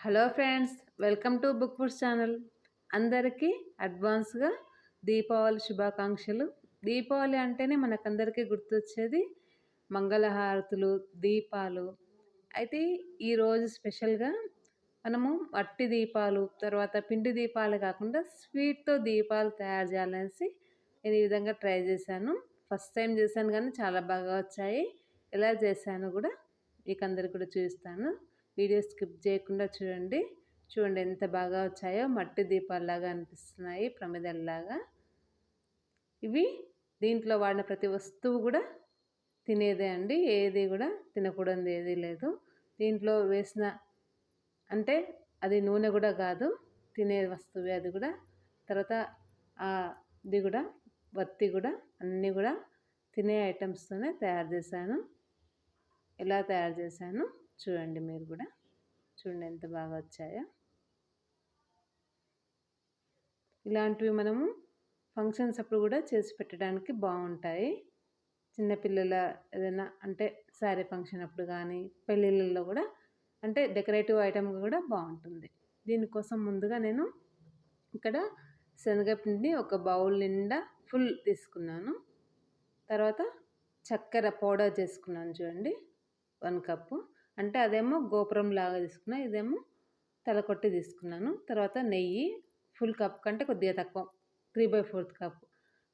Hello friends welcome to book foods channel. అందరికీ అడ్వాన్స్గా దీపావళి శుభాకాంక్షలు. దీపావళి అంటేనే మనకందరికీ గుర్తొచ్చేది మంగళహారతులు దీపాలు. అయితే ఈరోజు స్పెషల్గా మనము మట్టి దీపాలు తర్వాత పిండి దీపాలు కాకుండా స్వీట్తో దీపాలు తయారు చేయాలనేసి నేను ఈ విధంగా ట్రై చేశాను. ఫస్ట్ టైం చేశాను కానీ చాలా బాగా వచ్చాయి. ఎలా చేశాను కూడా మీకు అందరికి కూడా చూపిస్తాను. వీడియో స్కిప్ చేయకుండా చూడండి. చూడండి ఎంత బాగా వచ్చాయో. మట్టి దీపాల్లాగా అనిపిస్తున్నాయి ప్రమిదల్లాగా. ఇవి దీంట్లో వాడిన ప్రతి వస్తువు కూడా తినేదే అండి. ఏది కూడా తినకూడదు ఏది లేదు. దీంట్లో వేసిన అంటే అది నూనె కూడా కాదు. తినే వస్తువే అది కూడా. తర్వాత అది కూడా వత్తి కూడా అన్నీ కూడా తినే ఐటమ్స్తోనే తయారు చేశాను. ఎలా తయారు చేశాను చూడండి మీరు కూడా. చూడండి ఎంత బాగా వచ్చాయో. ఇలాంటివి మనము ఫంక్షన్స్ అప్పుడు కూడా చేసి పెట్టడానికి బాగుంటాయి. చిన్నపిల్లల ఏదైనా అంటే శారీ ఫంక్షన్ అప్పుడు కానీ పెళ్ళిళ్ళల్లో కూడా అంటే డెకరేటివ్ ఐటమ్ కూడా బాగుంటుంది. దీనికోసం ముందుగా నేను ఇక్కడ శనగపిండి ఒక బౌల్ నిండా ఫుల్ తీసుకున్నాను. తర్వాత చక్కెర పౌడర్ చేసుకున్నాను చూడండి. One cup. అంటే అదేమో గోపురం లాగా తీసుకున్నా ఇదేమో తలకొట్టి తీసుకున్నాను. తర్వాత నెయ్యి ఫుల్ కప్ కంటే కొద్దిగా తక్కువ. Three by fourth cup.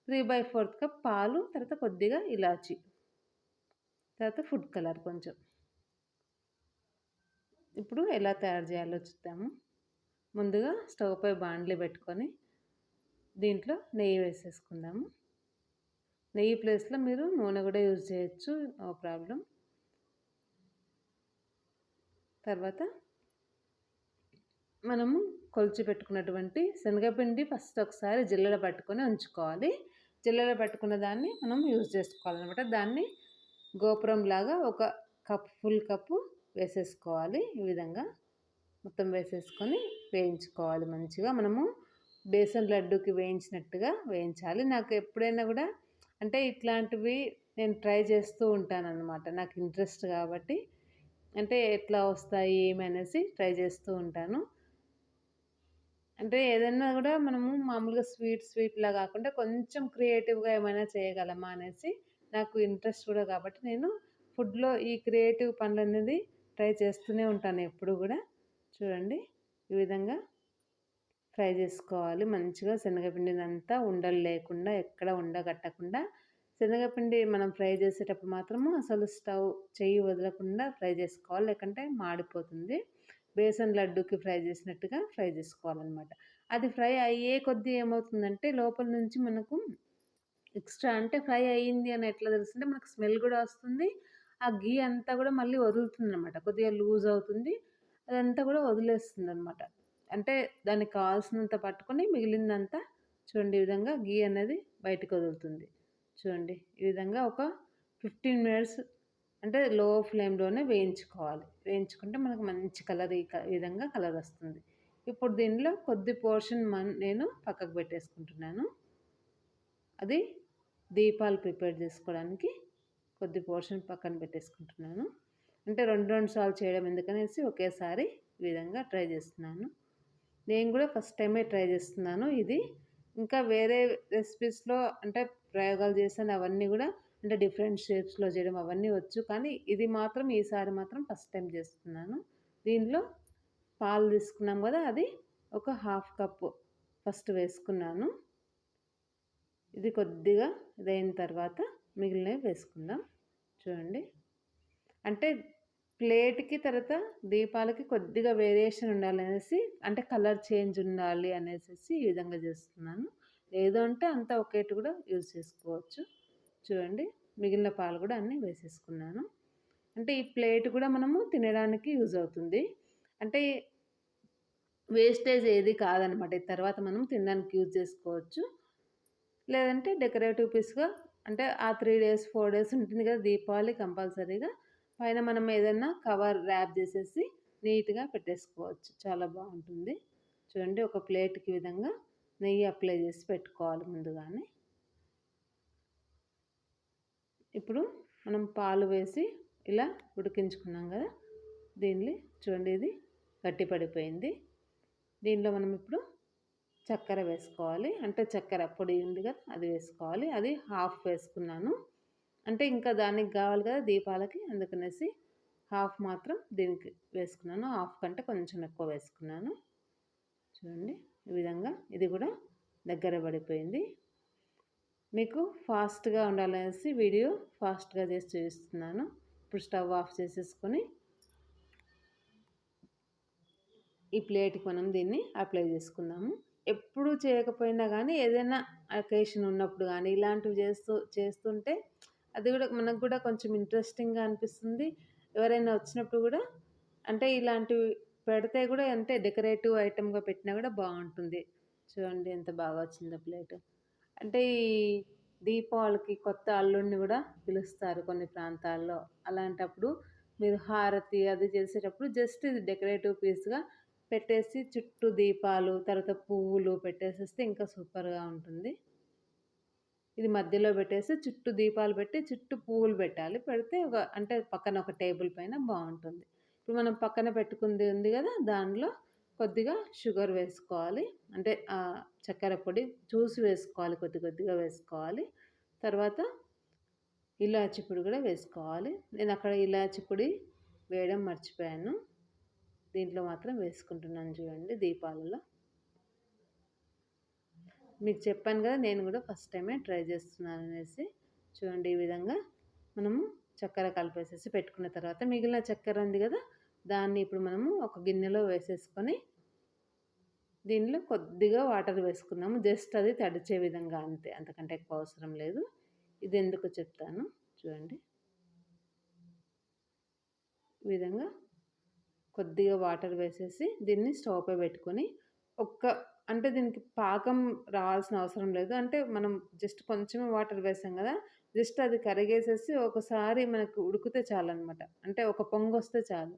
Three by fourth cup పాలు తర్వాత కొద్దిగా ఇలాచి. తర్వాత ఫుడ్ కలర్ కొంచెం. ఇప్పుడు ఎలా తయారు చేయాలో చూద్దాము. ముందుగా స్టవ్ పై బాండ్లీ పెట్టుకొని దీంట్లో నెయ్యి వేసేసుకుందాము. నెయ్యి ప్లేస్లో మీరు నూనె కూడా యూజ్ చేయొచ్చు. No problem. తర్వాత మనము కొలిచి పెట్టుకున్నటువంటి శనగపిండి ఫస్ట్ ఒకసారి జిల్లెడ పట్టుకొని ఉంచుకోవాలి. జిల్లెడ పట్టుకున్న దాన్ని మనం యూజ్ చేసుకోవాలన్నమాట. దాన్ని గోపురం లాగా ఒక కప్ ఫుల్ కప్పు వేసేసుకోవాలి. ఈ విధంగా మొత్తం వేసేసుకొని వేయించుకోవాలి మంచిగా. మనము బేసన్ లడ్డూకి వేయించినట్టుగా వేయించాలి. నాకు ఎప్పుడైనా కూడా అంటే ఇట్లాంటివి నేను ట్రై చేస్తూ ఉంటాను అనమాట నాకు ఇంట్రెస్ట్ కాబట్టి అంటే ఎట్లా వస్తాయి ఏమనేసి ట్రై చేస్తూ ఉంటాను. అంటే ఏదైనా కూడా మనము మామూలుగా స్వీట్ స్వీట్లా కాకుండా కొంచెం క్రియేటివ్గా ఏమైనా చేయగలమా అనేసి నాకు ఇంట్రెస్ట్ కూడా కాబట్టి నేను ఫుడ్లో ఈ క్రియేటివ్ పనులు అనేది ట్రై చేస్తూనే ఉంటాను ఎప్పుడు కూడా. చూడండి ఈ విధంగా ఫ్రై చేసుకోవాలి. మంచిగా శనగపిండినంతా ఉండలు లేకుండా ఎక్కడ ఉండగట్టకుండా శనగపిండి మనం ఫ్రై చేసేటప్పుడు మాత్రము అసలు స్టవ్ చెయ్యి వదలకుండా ఫ్రై చేసుకోవాలి. లేకుంటే మాడిపోతుంది. బేసన్ లడ్డూకి ఫ్రై చేసినట్టుగా ఫ్రై చేసుకోవాలన్నమాట. అది ఫ్రై అయ్యే కొద్దీ ఏమవుతుందంటే లోపల నుంచి మనకు ఎక్స్ట్రా అంటే ఫ్రై అయ్యింది అని ఎట్లా తెలుస్తుంటే మనకు స్మెల్ కూడా వస్తుంది. ఆ గీ అంతా కూడా మళ్ళీ వదులుతుంది అనమాట కొద్దిగా లూజ్ అవుతుంది. అదంతా కూడా వదిలేస్తుంది అనమాట అంటే దానికి కావాల్సినంత పట్టుకొని మిగిలిందంతా చూడండి ఈ విధంగా గీ అనేది బయటకు వదులుతుంది. చూడండి. ఈ విధంగా ఒక ఫిఫ్టీన్ మినిట్స్ అంటే లో ఫ్లేమ్లోనే వేయించుకోవాలి. వేయించుకుంటే మనకు మంచి కలర్ ఈ విధంగా కలర్ వస్తుంది. ఇప్పుడు దీనిలో కొద్ది పోర్షన్ మన నేను పక్కకు పెట్టేసుకుంటున్నాను. అది దీపాలు ప్రిపేర్ చేసుకోవడానికి కొద్ది పోర్షన్ పక్కన పెట్టేసుకుంటున్నాను. అంటే రెండు రెండు సార్లు చేయడం ఎందుకనేసి ఒకేసారి ఈ విధంగా ట్రై చేస్తున్నాను. నేను కూడా ఫస్ట్ టైమే ట్రై చేస్తున్నాను ఇది. ఇంకా వేరే రెసిపీస్లో అంటే ప్రయోగాలు చేశాను అవన్నీ కూడా అంటే డిఫరెంట్ షేప్స్లో చేయడం అవన్నీ వచ్చు. కానీ ఇది మాత్రం ఈసారి మాత్రం ఫస్ట్ టైం చేస్తున్నాను. దీనిలో పాలు తీసుకున్నాం కదా అది ఒక హాఫ్ కప్పు ఫస్ట్ వేసుకున్నాను. ఇది కొద్దిగా ఇదైన తర్వాత మిగిలినవి వేసుకుందాం. చూడండి. అంటే ప్లేట్కి తర్వాత దీపాలకి కొద్దిగా వేరియేషన్ ఉండాలి అనేసి అంటే కలర్ చేంజ్ ఉండాలి అనేసి ఈ విధంగా చేస్తున్నాను. లేదు అంటే అంతా ఒకేటి కూడా యూజ్ చేసుకోవచ్చు. చూడండి మిగిలిన పాలు కూడా అన్నీ వేసేసుకున్నాను. అంటే ఈ ప్లేట్ కూడా మనము తినడానికి యూజ్ అవుతుంది. అంటే వేస్టేజ్ ఏది కాదనమాట. తర్వాత మనం తినడానికి యూజ్ చేసుకోవచ్చు. లేదంటే డెకరేటివ్ పీస్గా అంటే ఆ త్రీ డేస్ ఫోర్ డేస్ ఉంటుంది కదా దీపావళి కంపల్సరీగా. పైన మనం ఏదైనా కవర్ ర్యాప్ చేసేసి నీట్గా పెట్టేసుకోవచ్చు. చాలా బాగుంటుంది. చూడండి ఒక ప్లేట్కి విధంగా నెయ్యి అప్లై చేసి పెట్టుకోవాలి ముందుగానే. ఇప్పుడు మనం పాలు వేసి ఇలా ఉడికించుకున్నాం కదా దీన్ని చూడండి ఇది గట్టి పడిపోయింది. దీనిలో మనం ఇప్పుడు చక్కెర వేసుకోవాలి. అంటే చక్కెర పొడి ఉంది కదా అది వేసుకోవాలి. అది హాఫ్ వేసుకున్నాను. అంటే ఇంకా దానికి కావాలి కదా దీపాలకి అందుకనేసి హాఫ్ మాత్రం దీనికి వేసుకున్నాను. హాఫ్ కంటే కొంచెం ఎక్కువ వేసుకున్నాను. చూడండి. ఈ విధంగా ఇది కూడా దగ్గర పడిపోయింది. మీకు ఫాస్ట్గా ఉండాలనేసి వీడియో ఫాస్ట్గా చేసి చూపిస్తున్నాను. ఇప్పుడు స్టవ్ ఆఫ్ చేసేసుకొని ఈ ప్లేట్కి మనం దీన్ని అప్లై చేసుకుందాము. ఎప్పుడు చేయకపోయినా కానీ ఏదైనా అకేషన్ ఉన్నప్పుడు కానీ ఇలాంటివి చేస్తూ చేస్తుంటే అది కూడా మనకు కూడా కొంచెం ఇంట్రెస్టింగ్గా అనిపిస్తుంది. ఎవరైనా వచ్చినప్పుడు కూడా అంటే ఇలాంటివి పెడితే కూడా అంటే డెకరేటివ్ ఐటెంగా పెట్టినా కూడా బాగుంటుంది. చూడండి ఎంత బాగా వచ్చిందో ప్లేట్. అంటే ఈ దీపావళికి కొత్త అల్లుడిని కూడా పిలుస్తారు కొన్ని ప్రాంతాల్లో. అలాంటప్పుడు మీరు హారతి అది చేసేటప్పుడు జస్ట్ ఇది డెకరేటివ్ పీస్గా పెట్టేసి చుట్టూ దీపాలు తర్వాత పువ్వులు పెట్టేసేస్తే ఇంకా సూపర్గా ఉంటుంది. ఇది మధ్యలో పెట్టేసి చుట్టూ దీపాలు పెట్టి చుట్టూ పువ్వులు పెట్టాలి. పెడితే ఒక అంటే పక్కన ఒక టేబుల్ పైన బాగుంటుంది. ఇప్పుడు మనం పక్కన పెట్టుకుంది ఉంది కదా దానిలో కొద్దిగా షుగర్ వేసుకోవాలి. అంటే చక్కెర పొడి జ్యూస్ వేసుకోవాలి కొద్ది కొద్దిగా వేసుకోవాలి. తర్వాత ఇలాచి పొడి కూడా వేసుకోవాలి. నేను అక్కడ ఇలాచి పొడి వేయడం మర్చిపోయాను. దీంట్లో మాత్రం వేసుకుంటున్నాను చూడండి దీపాలలో. మీకు చెప్పాను కదా నేను కూడా ఫస్ట్ టైమే ట్రై చేస్తున్నాను అనేసి. చూడండి ఈ విధంగా మనము చక్కెర కలిపేసేసి పెట్టుకున్న తర్వాత మిగిలిన చక్కెర ఉంది కదా దాన్ని ఇప్పుడు మనము ఒక గిన్నెలో వేసేసుకొని దీనిలో కొద్దిగా వాటర్ వేసుకుందాము. జస్ట్ అది తడిచే విధంగా అంతే. అంతకంటే ఎక్కువ అవసరం లేదు. ఇది ఎందుకు చెప్తాను? చూడండి. ఈ విధంగా కొద్దిగా వాటర్ వేసేసి దీన్ని స్టవ్ పై పెట్టుకొని ఒక్క అంటే దీనికి పాకం రావాల్సిన అవసరం లేదు. అంటే మనం జస్ట్ కొంచెమే వాటర్ వేసాం కదా జస్ట్ అది కరిగేసేసి ఒకసారి మనకు ఉడికితే చాలన్నమాట. అంటే ఒక పొంగు వస్తే చాలు.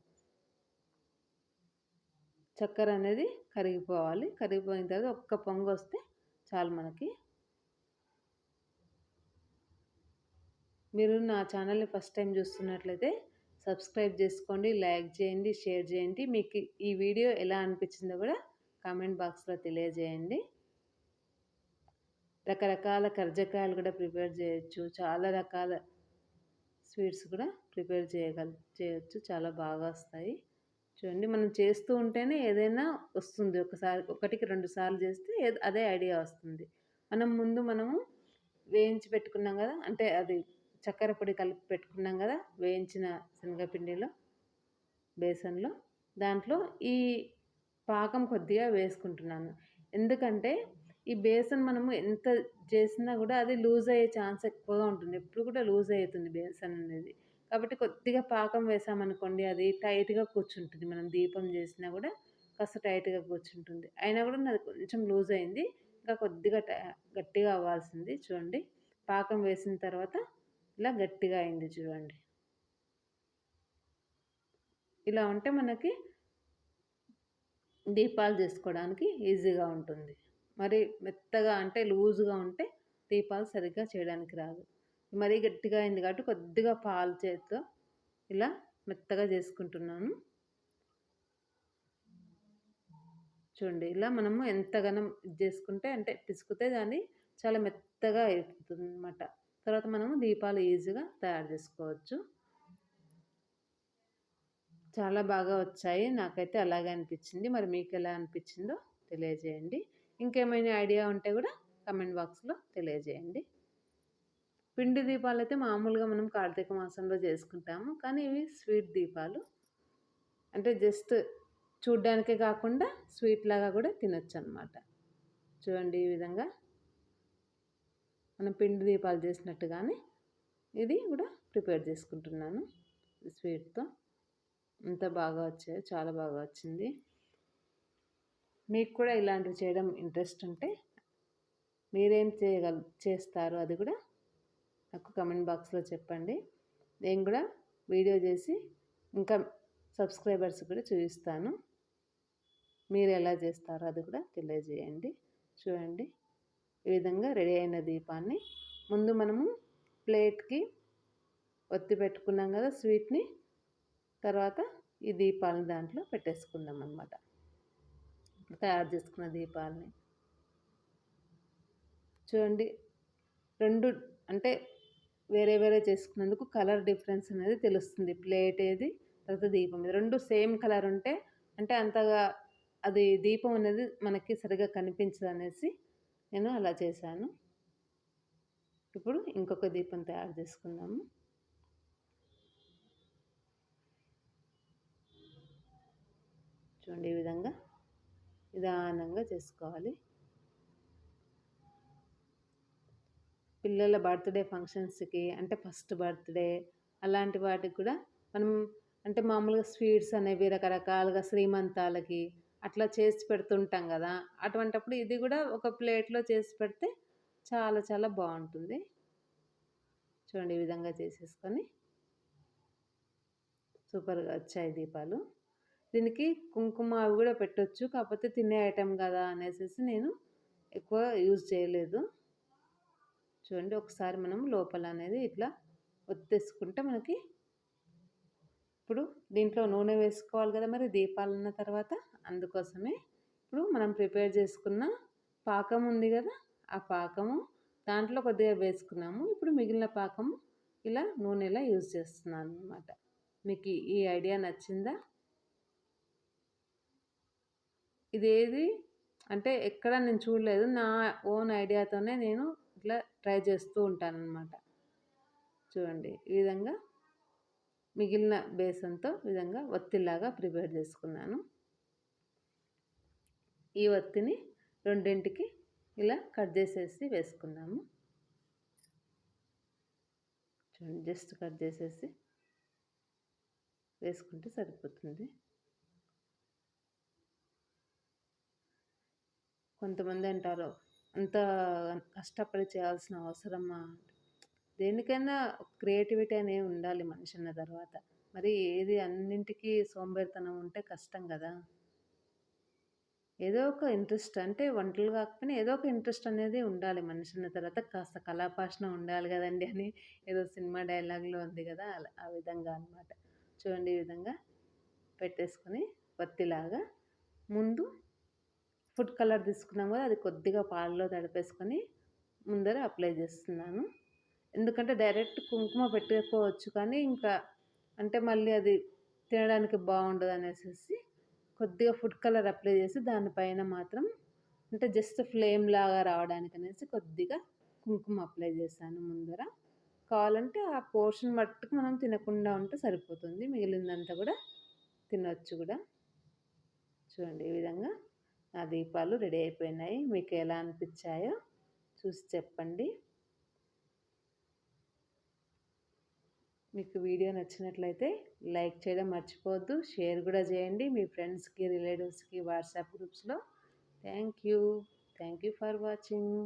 చక్కెర అనేది కరిగిపోవాలి. కరిగిపోయిన తర్వాత ఒక్క పొంగు వస్తే చాలు మనకి. మీరు నా ఛానల్ని ఫస్ట్ టైం చూస్తున్నట్లయితే సబ్స్క్రైబ్ చేసుకోండి లైక్ చేయండి షేర్ చేయండి. మీకు ఈ వీడియో ఎలా అనిపించిందో కూడా కామెంట్ బాక్స్లో తెలియజేయండి. రకరకాల కర్జకాయలు కూడా ప్రిపేర్ చేయొచ్చు. చాలా రకాల స్వీట్స్ కూడా ప్రిపేర్ చేయగల చేయొచ్చు. చాలా బాగా వస్తాయి. చూడండి మనం చేస్తూ ఉంటేనే ఏదైనా వస్తుంది. ఒకసారి ఒకటికి రెండు సార్లు చేస్తే అదే ఐడియా వస్తుంది. మనం ముందు మనము వేయించి పెట్టుకున్నాం కదా అంటే అది చక్కెర పొడి కలిపి పెట్టుకున్నాం కదా వేయించిన శనగపిండిలో బేసన్లో దాంట్లో ఈ పాకం కొద్దిగా వేసుకుంటున్నాను. ఎందుకంటే ఈ బేసన్ మనము ఎంత చేసినా కూడా అది లూజ్ అయ్యే ఛాన్స్ ఎక్కువగా ఉంటుంది. ఎప్పుడు కూడా లూజ్ అవుతుంది బేసన్ అనేది. కాబట్టి కొద్దిగా పాకం వేసామనుకోండి అది టైట్గా కూర్చుంటుంది. మనం దీపం చేసినా కూడా కాస్త టైట్గా కూర్చుంటుంది. అయినా కూడా నాది కొంచెం లూజ్ అయింది. ఇంకా కొద్దిగా గట్టిగా అవ్వాల్సింది చూడండి. పాకం వేసిన తర్వాత ఇలా గట్టిగా అయింది చూడండి. ఇలా ఉంటే మనకి దీపాలు చేసుకోవడానికి ఈజీగా ఉంటుంది. మరి మెత్తగా అంటే లూజుగా ఉంటే దీపాలు సరిగ్గా చేయడానికి రాదు. మరీ గట్టిగా అయింది కాబట్టి కొద్దిగా పాలు చేతితో ఇలా మెత్తగా చేసుకుంటున్నాను. చూడండి ఇలా మనము ఎంతగానం ఇది చేసుకుంటే అంటే పిసుకుతే దాన్ని చాలా మెత్తగా అయిపోతుంది అనమాట తర్వాత మనము దీపాలు ఈజీగా తయారు చేసుకోవచ్చు. చాలా బాగా వచ్చాయి. నాకైతే అలాగే అనిపించింది. మరి మీకు ఎలా అనిపించిందో తెలియజేయండి. ఇంకేమైనా ఐడియా ఉంటే కూడా కమెంట్ బాక్స్లో తెలియజేయండి. పిండి దీపాలు అయితే మామూలుగా మనం కార్తీక మాసంలో చేసుకుంటాము. కానీ ఇవి స్వీట్ దీపాలు. అంటే జస్ట్ చూడ్డానికే కాకుండా స్వీట్ లాగా కూడా తినొచ్చు అనమాట చూడండి ఈ విధంగా. మనం పిండి దీపాలు చేసినట్టుగానే ఇది కూడా ప్రిపేర్ చేసుకుంటున్నాను స్వీట్తో. అంత బాగా వచ్చాయో చాలా బాగా వచ్చింది. మీకు కూడా ఇలాంటివి చేయడం ఇంట్రెస్ట్ ఉంటే మీరేం చేయగల చేస్తారు అది కూడా నాకు కమెంట్ బాక్స్లో చెప్పండి. నేను కూడా వీడియో చేసి ఇంకా సబ్స్క్రైబర్స్ కూడా చూపిస్తాను. మీరు ఎలా చేస్తారో అది కూడా తెలియజేయండి. చూడండి. ఈ విధంగా రెడీ అయిన దీపాన్ని ముందు మనము ప్లేట్కి ఒత్తి పెట్టుకున్నాం కదా స్వీట్ని తర్వాత ఈ దీపాలను దాంట్లో పెట్టేసుకుందాం అనమాట తయారు చేసుకున్న దీపాలని. చూడండి. రెండు అంటే వేరే వేరే చేసుకున్నందుకు కలర్ డిఫరెన్స్ అనేది తెలుస్తుంది. ప్లేట్ ఏది తర్వాత దీపం ఇది రెండు సేమ్ కలర్ ఉంటే అంటే అంతగా అది దీపం అనేది మనకి సరిగా కనిపించదు అనేసి నేను అలా చేశాను. ఇప్పుడు ఇంకొక దీపం తయారు చేసుకుందాము. చూడండి ఈ విధంగా నిదానంగా చేసుకోవాలి. పిల్లల బర్త్డే ఫంక్షన్స్కి అంటే ఫస్ట్ బర్త్డే అలాంటి వాటికి కూడా మనం అంటే మామూలుగా స్వీట్స్ అనేవి రకరకాలుగా శ్రీమంతాలకి అట్లా చేసి పెడుతుంటాం కదా! అటువంటప్పుడు ఇది కూడా ఒక ప్లేట్లో చేసి పెడితే చాలా చాలా బాగుంటుంది. చూడండి ఈ విధంగా చేసేసుకొని సూపర్గా వచ్చాయి దీపాలు. దీనికి కుంకుమ అవి కూడా పెట్టొచ్చు కాకపోతే తినే ఐటెం కదా! అనేసి నేను ఎక్కువ యూజ్ చేయలేదు. చూడండి ఒకసారి మనం లోపల అనేది ఇట్లా ఒత్తేసుకుంటే మనకి ఇప్పుడు దీంట్లో నూనె వేసుకోవాలి కదా మరి దీపాలు ఉన్న తర్వాత అందుకోసమే ఇప్పుడు మనం ప్రిపేర్ చేసుకున్న పాకం ఉంది కదా ఆ పాకము దాంట్లో కొద్దిగా వేసుకున్నాము. ఇప్పుడు మిగిలిన పాకము ఇలా నూనెలా యూజ్ చేస్తున్నాను అనమాట మీకు ఈ ఐడియా నచ్చిందా? ఇదేది? అంటే ఎక్కడ నేను చూడలేదు నా ఓన్ ఐడియాతోనే నేను ఇట్లా ట్రై చేస్తూ ఉంటాను అనమాట చూడండి ఈ విధంగా మిగిలిన బేసన్తో విధంగా ఒత్తిలాగా ప్రిపేర్ చేసుకున్నాను. ఈ ఒత్తిని రెండింటికి ఇలా కట్ చేసేసి వేసుకున్నాము. చూడండి జస్ట్ కట్ చేసేసి వేసుకుంటే సరిపోతుంది. కొంతమంది అంటారు అంత కష్టపడి చేయాల్సిన అవసరమా దేనికైనా క్రియేటివిటీ అనేది ఉండాలి మనిషి అన్న తర్వాత. మరి ఏది అన్నింటికీ సోంబేరితనం ఉంటే కష్టం కదా. ఏదో ఒక ఇంట్రెస్ట్ అంటే వంటలు కాకపోయినా ఏదో ఒక ఇంట్రెస్ట్ అనేది ఉండాలి మనిషి అన్న తర్వాత. కాస్త కళాపాషణ ఉండాలి కదండి అని ఏదో సినిమా డైలాగ్లో ఉంది కదా ఆ విధంగా అనమాట చూడండి ఈ విధంగా పెట్టేసుకొని పత్తిలాగా ముందు ఫుడ్ కలర్ తీసుకున్నాం కదా అది కొద్దిగా పాలలో తడిపేసుకొని ముందర అప్లై చేస్తున్నాను. ఎందుకంటే డైరెక్ట్ కుంకుమ పెట్టుకోవచ్చు కానీ ఇంకా అంటే మళ్ళీ అది తినడానికి బాగుండదు అనేసి కొద్దిగా ఫుడ్ కలర్ అప్లై చేసి దానిపైన మాత్రం అంటే జస్ట్ ఫ్లేమ్ లాగా రావడానికి అనేసి కొద్దిగా కుంకుమ అప్లై చేశాను ముందర. కావాలంటే ఆ పోర్షన్ మట్టుకు మనం తినకుండా ఉంటే సరిపోతుంది. మిగిలిందంతా కూడా తినొచ్చు కూడా. చూడండి ఈ విధంగా. నా దీపాలు రెడీ అయిపోయినాయి. మీకు ఎలా అనిపించాయో చూసి చెప్పండి. మీకు వీడియో నచ్చినట్లయితే లైక్ చేయడం మర్చిపోవద్దు. షేర్ కూడా చేయండి మీ ఫ్రెండ్స్కి రిలేటివ్స్కి వాట్సాప్ గ్రూప్స్లో. Thank you. Thank you for watching.